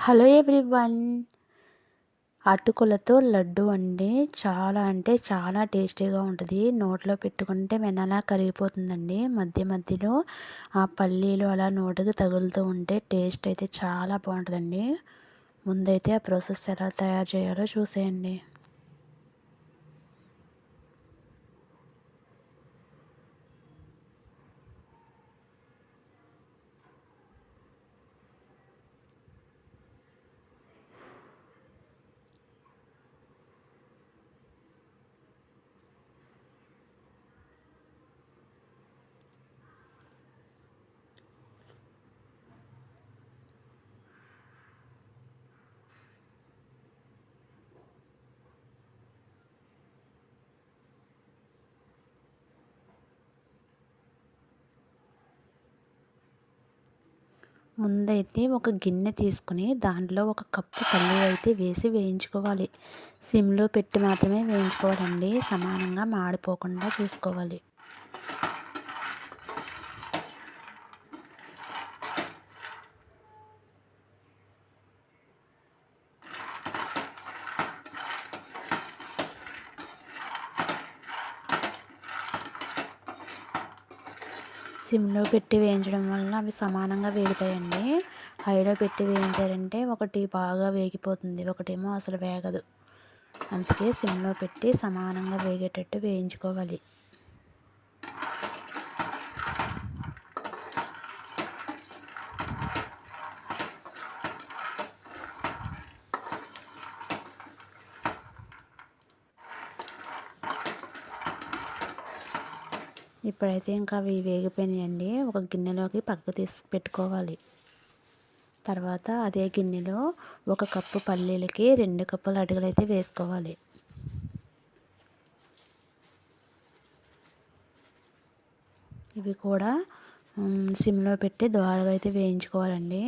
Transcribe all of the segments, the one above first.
Hello everyone. అటుకులతో లడ్డు అండి చాలా అంటే చాలా టేస్టీగా ఉంటుంది. నోట్లో పెట్టుకుంటే వెనలా కరిగిపోతుందండి. మధ్య మధ్యలో ఆ పల్లీలు అలా నోటికి తగులుతూ ఉంటే టేస్ట్ అయితే చాలా బాగుంటుందండి. ముందైతే ఆ ప్రాసెస్ ఎలా తయారు చేయాలో చూసేయండి. ముందైతే ఒక గిన్నె తీసుకుని దాంట్లో ఒక కప్పు పల్లీలు అయితే వేసి వేయించుకోవాలి. సిమ్లో పెట్టి మాత్రమే వేయించుకోవాలండి. సమానంగా మాడిపోకుండా చూసుకోవాలి. సిమ్లో పెట్టి వేయించడం వల్ల అవి సమానంగా వేగుతాయండి. హైలో పెట్టి వేయించారంటే ఒకటి బాగా వేగిపోతుంది ఒకటేమో అసలు వేగదు. అందుకే సిమ్లో పెట్టి సమానంగా వేగేటట్టు వేయించుకోవాలి. ఇప్పుడైతే ఇంకా అవి వేగిపోయినాయండి. ఒక గిన్నెలోకి పక్కకు తీసి పెట్టుకోవాలి. తర్వాత అదే గిన్నెలో ఒక కప్పు పల్లీలకి రెండు కప్పుల అడుగులు అయితే వేసుకోవాలి. ఇవి కూడా సిమ్లో పెట్టి దోరగా అయితే వేయించుకోవాలండి.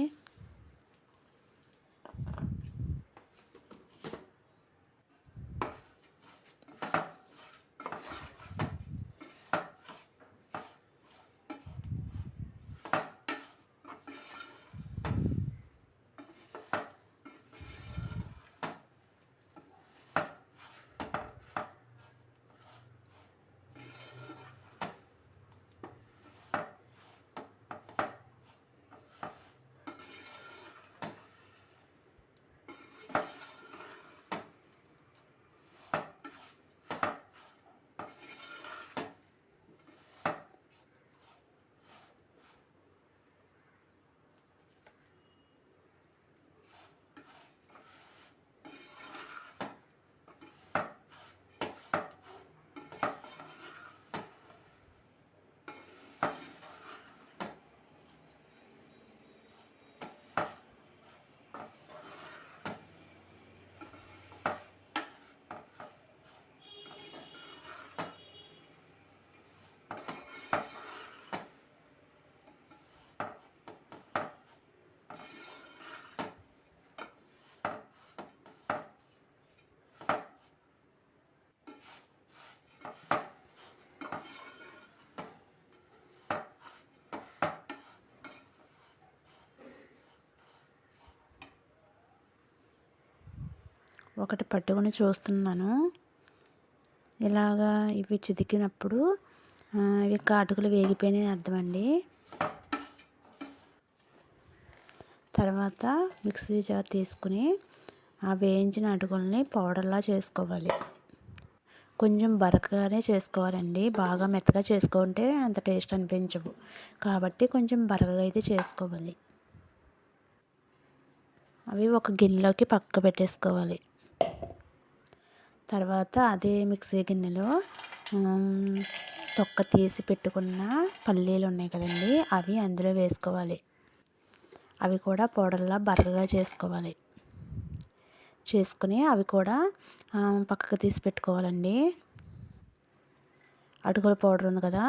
ఒకటి పట్టుకొని చూస్తున్నాను. ఇలాగా ఇవి చితికినప్పుడు ఇవి కాటుకలు వేగిపోయినాయి అర్థమండి. తర్వాత మిక్సీ జార్ తీసుకుని ఆ వేయించిన అటుకుల్ని పౌడర్లా చేసుకోవాలి. కొంచెం బరకగానే చేసుకోవాలండి. బాగా మెత్తగా చేసుకుంటే అంత టేస్ట్ అనిపించవు. కాబట్టి కొంచెం బరకగా అయితే చేసుకోవాలి. అవి ఒక గిన్నెలోకి పక్క పెట్టేసుకోవాలి. తర్వాత అదే మిక్సీ గిన్నెలో తొక్క తీసి పెట్టుకున్న పల్లీలు ఉన్నాయి కదండి అవి అందులో వేసుకోవాలి. అవి కూడా పౌడర్లా బర్రగా చేసుకోవాలి. చేసుకుని అవి కూడా పక్కకు తీసి పెట్టుకోవాలండి. అటుకుల పౌడర్ ఉంది కదా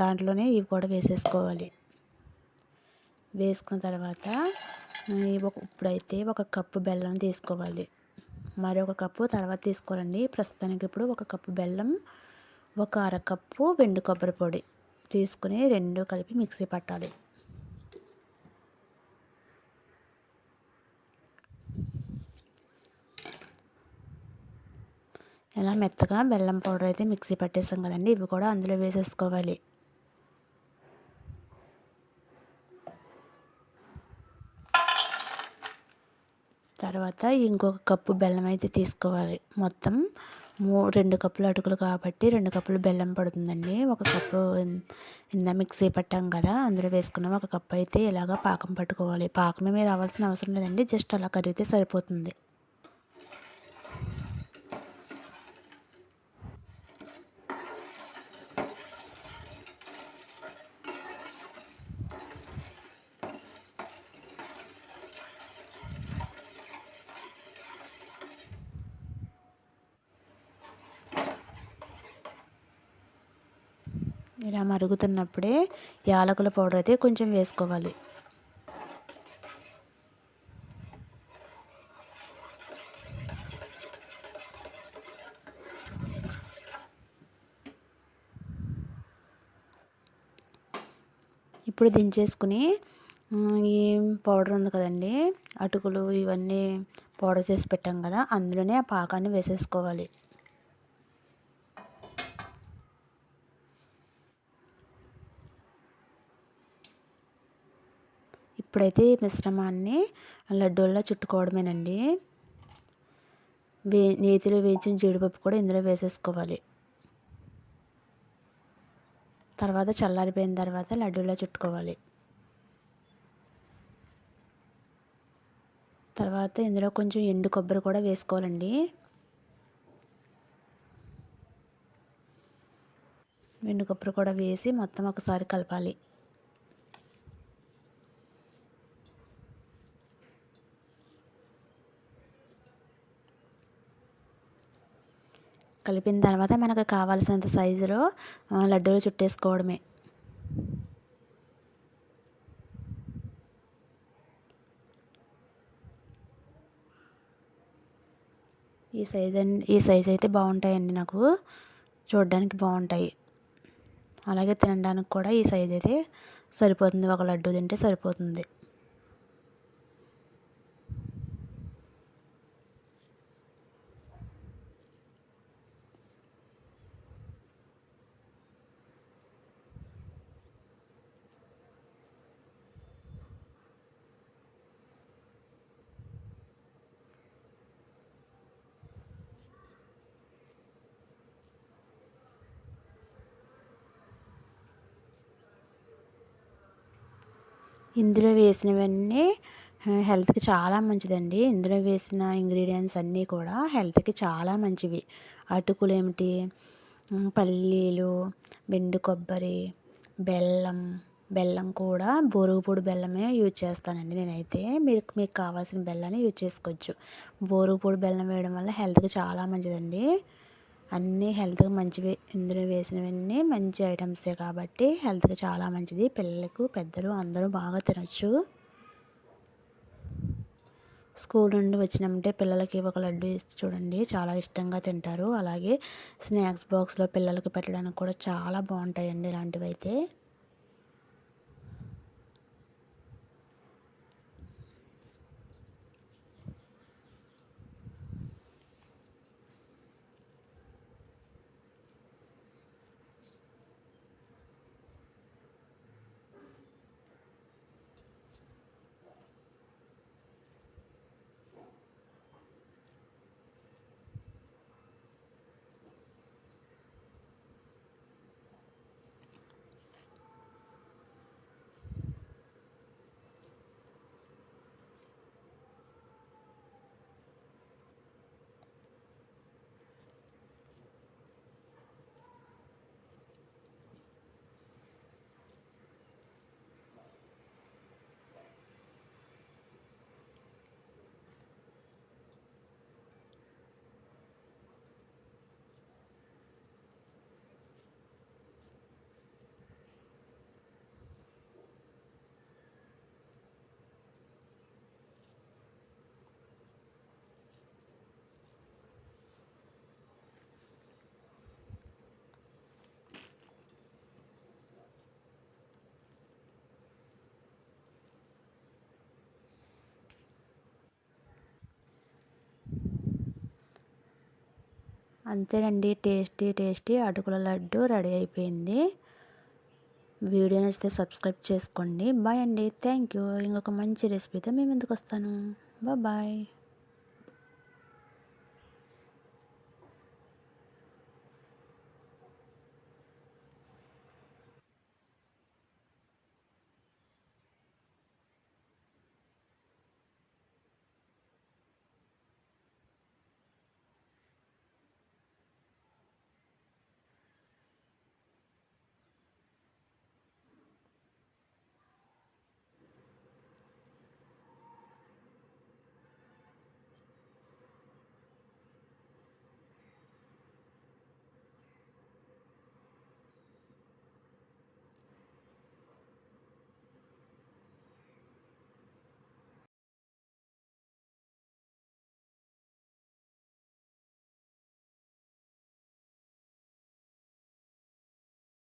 దాంట్లోనే ఇవి కూడా వేసేసుకోవాలి. వేసుకున్న తర్వాత ఇప్పుడైతే ఒక కప్పు బెల్లం తీసుకోవాలి. మరొక కప్పు తర్వాత తీసుకోరండి. ప్రస్తుతానికి ఇప్పుడు ఒక కప్పు బెల్లం ఒక అరకప్పు వెండు కొబ్బరి పొడి తీసుకుని రెండు కలిపి మిక్సీ పట్టాలి. ఇలా మెత్తగా బెల్లం పౌడర్ అయితే మిక్సీ పట్టేసాం కదండి ఇవి కూడా అందులో వేసేసుకోవాలి. తర్వాత ఇంకొక కప్పు బెల్లం అయితే తీసుకోవాలి. మొత్తం మూ రెండు కప్పులు అటుకులు కాబట్టి రెండు కప్పులు బెల్లం పడుతుందండి. ఒక కప్పు ఇందా మిక్సీ పట్టాం కదా అందులో వేసుకున్నాం. ఒక కప్పు అయితే ఇలాగ పాకం పట్టుకోవాలి. పాకమే మీరు రావాల్సిన అవసరం లేదండి. జస్ట్ అలా కరిగితే సరిపోతుంది. ఇలా మరుగుతున్నప్పుడే యాలకుల పౌడర్ అయితే కొంచెం వేసుకోవాలి. ఇప్పుడు దించేసుకుని ఈ పౌడర్ ఉంది కదండి అటుకులు ఇవన్నీ పౌడర్ చేసి పెట్టాం కదా అందులోనే ఆ పాకాన్ని వేసేసుకోవాలి. ఇప్పుడైతే ఈ మిశ్రమాన్ని లడ్డూల్లో చుట్టుకోవడమేనండి. వే నేతిలో వేయించిన జీడిపప్పు కూడా ఇందులో వేసేసుకోవాలి. తర్వాత చల్లారిపోయిన తర్వాత లడ్డూలో చుట్టుకోవాలి. తర్వాత ఇందులో కొంచెం ఎండు కొబ్బరి కూడా వేసుకోవాలండి. ఎండు కొబ్బరి కూడా వేసి మొత్తం ఒకసారి కలపాలి. కలిపిన తర్వాత మనకు కావాల్సినంత సైజులో లడ్డూలు చుట్టేసుకోవడమే. ఈ సైజ్ ఈ సైజ్ అయితే బాగుంటాయండి నాకు. చూడడానికి బాగుంటాయి. అలాగే తినడానికి కూడా ఈ సైజ్ అయితే సరిపోతుంది. ఒక లడ్డు తింటే సరిపోతుంది. ఇందులో వేసినవన్నీ హెల్త్కి చాలా మంచిదండి. ఇందులో వేసిన ఇంగ్రీడియంట్స్ అన్నీ కూడా హెల్త్కి చాలా మంచివి. అటుకులు ఏమిటి పల్లీలు బెండు కొబ్బరి బెల్లం బెల్లం కూడా బోరుగుపూడి బెల్లమే యూజ్ చేస్తానండి నేనైతే. మీరు మీకు కావాల్సిన బెల్లాన్ని యూజ్ చేసుకోవచ్చు. బోరుగుపూడి బెల్లం వేయడం వల్ల హెల్త్కి చాలా మంచిదండి. అన్నీ హెల్త్కి మంచివి ఇందులో వేసినవన్నీ మంచి ఐటమ్సే కాబట్టి హెల్త్కి చాలా మంచిది. పిల్లలకు పెద్దలు అందరూ బాగా తినచ్చు. స్కూల్ నుండి వచ్చినామంటే పిల్లలకి ఒక లడ్డు ఇస్తే చూడండి చాలా ఇష్టంగా తింటారు. అలాగే స్నాక్స్ బాక్స్లో పిల్లలకి పెట్టడానికి కూడా చాలా బాగుంటాయండి ఇలాంటివి అయితే అంతేనండి. టేస్టీ టేస్టీ అటుకుల లడ్డు రెడీ అయిపోయింది. వీడియో నచ్చితే సబ్స్క్రైబ్ చేసుకోండి. బాయ్ అండి. Thank you. ఇంకొక మంచి రెసిపీతో మేము ఎందుకు వస్తాను బాయ్.